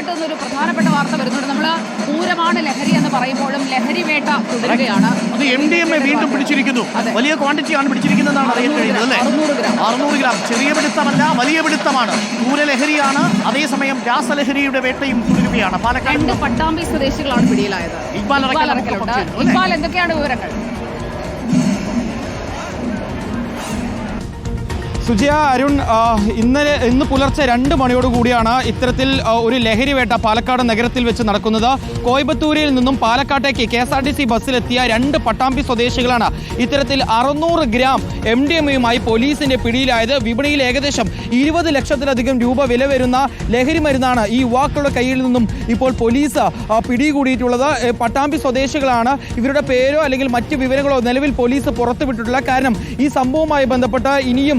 പാലക്കാട്ട് നിന്നൊരു പ്രധാനപ്പെട്ട വാർത്ത വരുന്നുണ്ട്. നമ്മൾ പൂരമാണ് ലഹരി എന്ന് പറയുമ്പോഴും ലഹരി വേട്ട തുടരുകയാണ്. അത് എം ഡി എം എ വീണ്ടും പിടിച്ചിരിക്കുന്നു. വലിയ ക്വാണ്ടിറ്റി ആണ് പിടിച്ചിരിക്കുന്നതെന്നാണ് അറിയാൻ കഴിയുന്നത് അല്ലേ? അറുന്നൂറ് ഗ്രാം. ചെറിയ പിടുത്തമല്ല വലിയ പിടുത്തമാണ്. പൂരലഹരിയാണ്. അതേസമയം രാസലഹരിയുടെ വേട്ടയും തുടരുകയാണ്. പാലക്കാട് പട്ടാമ്പി സ്വദേശികളാണ് പിടിയിലായത്. ഇക്ബാൽ ഇക്ബാൽ എന്തൊക്കെയാണ് വിവരങ്ങൾ? സുജയ അരുൺ ഇന്നലെ ഇന്ന് പുലർച്ചെ രണ്ട് മണിയോട് കൂടിയാണ് ഇത്തരത്തിൽ ഒരു ലഹരി വേട്ട പാലക്കാട് നഗരത്തിൽ വെച്ച് നടക്കുന്നത്. കോയമ്പത്തൂരിൽ നിന്നും പാലക്കാട്ടേക്ക് K S R T C ബസ്സിലെത്തിയ രണ്ട് പട്ടാമ്പി സ്വദേശികളാണ് ഇത്തരത്തിൽ അറുന്നൂറ് ഗ്രാം എം ഡി എമ്മയുമായി പോലീസിന്റെ പിടിയിലായത്. വിപണിയിൽ ഏകദേശം ഇരുപത് ലക്ഷത്തിലധികം രൂപ വില വരുന്ന ലഹരി മരുന്നാണ് ഈ യുവാക്കളുടെ കയ്യിൽ നിന്നും ഇപ്പോൾ പോലീസ് പിടികൂടിയിട്ടുള്ളത്. പട്ടാമ്പി സ്വദേശികളാണ്. ഇവരുടെ പേരോ അല്ലെങ്കിൽ മറ്റ് വിവരങ്ങളോ നിലവിൽ പോലീസ് പുറത്തുവിട്ടിട്ടില്ല. കാരണം ഈ സംഭവവുമായി ബന്ധപ്പെട്ട് ഇനിയും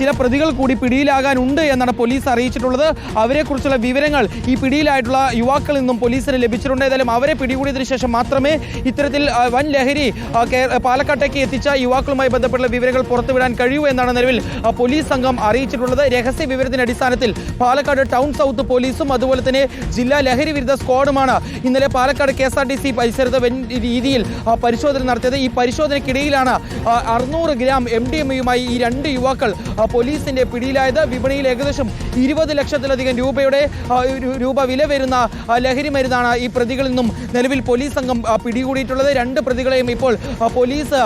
ചില പ്രതികൾ കൂടി പിടിയിലാകാനുണ്ട് എന്നാണ് പോലീസ് അറിയിച്ചിട്ടുള്ളത്. അവരെക്കുറിച്ചുള്ള വിവരങ്ങൾ ഈ പിടിയിലായിട്ടുള്ള യുവാക്കളിൽ നിന്നും പോലീസിന് ലഭിച്ചിട്ടുണ്ട്. ഏതായാലും അവരെ പിടികൂടിയതിനു ശേഷം മാത്രമേ ഇത്തരത്തിൽ വൻ ലഹരി പാലക്കാട്ടേക്ക് എത്തിച്ച യുവാക്കളുമായി ബന്ധപ്പെട്ടുള്ള വിവരങ്ങൾ പുറത്തുവിടാൻ കഴിയൂ എന്നാണ് നിലവിൽ പോലീസ് സംഘം അറിയിച്ചിട്ടുള്ളത്. രഹസ്യ വിവരത്തിന്റെ അടിസ്ഥാനത്തിൽ പാലക്കാട് ടൗൺ സൗത്ത് പോലീസും അതുപോലെ തന്നെ ജില്ലാ ലഹരി വിരുദ്ധ സ്ക്വാഡുമാണ് ഇന്നലെ Palakkad K S R T C പരിസരത്ത് രീതിയിൽ പരിശോധന നടത്തിയത്. ഈ പരിശോധനയ്ക്കിടയിലാണ് അറുന്നൂറ് ഗ്രാം എം ഡി എമ്മയുമായി ഈ രണ്ട് യുവാക്കൾ പോലീസിന്റെ പിടിയിലായത്. വിപണിയിൽ ഏകദേശം ഇരുപത് ലക്ഷത്തിലധികം രൂപയുടെ രൂപ വില വരുന്ന ലഹരി മരുന്നാണ് ഈ പ്രതികളിൽ നിന്നും നിലവിൽ പോലീസ് സംഘം പിടികൂടിയിട്ടുള്ളത്. രണ്ട് പ്രതികളെയും ഇപ്പോൾ പോലീസ്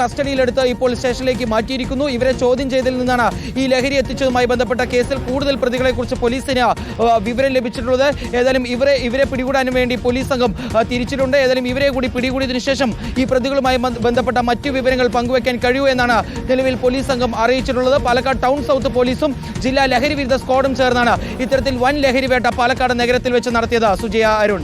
കസ്റ്റഡിയിലെടുത്ത് ഇപ്പോൾ സ്റ്റേഷനിലേക്ക് മാറ്റിയിരിക്കുന്നു. ഇവരെ ചോദ്യം ചെയ്തതിൽ നിന്നാണ് ഈ ലഹരി എത്തിച്ചതുമായി ബന്ധപ്പെട്ട കേസിൽ കൂടുതൽ പ്രതികളെക്കുറിച്ച് പോലീസിന് വിവരം ലഭിച്ചിട്ടുള്ളത്. ഏതായാലും ഇവരെ ഇവരെ പിടികൂടാനും വേണ്ടി പോലീസ് സംഘം തിരിച്ചിട്ടുണ്ട്. ഏതായാലും ഇവരെ കൂടി പിടികൂടിയതിനു ശേഷം ഈ പ്രതികളുമായി ബന്ധപ്പെട്ട മറ്റു വിവരങ്ങൾ പങ്കുവയ്ക്കാൻ കഴിയൂ എന്നാണ് നിലവിൽ പോലീസ് സംഘം അറിയിച്ചിട്ടുള്ളത്. പാലക്കാട് ടൗൺ സൗത്ത് പോലീസും ജില്ലാ ലഹരി വിരുദ്ധ സ്ക്വാഡും ചേർന്നാണ് ഇത്തരത്തിൽ വൻ ലഹരി വേട്ട പാലക്കാട് നഗരത്തിൽ വെച്ച് നടത്തിയത് സുജയ അരുൺ.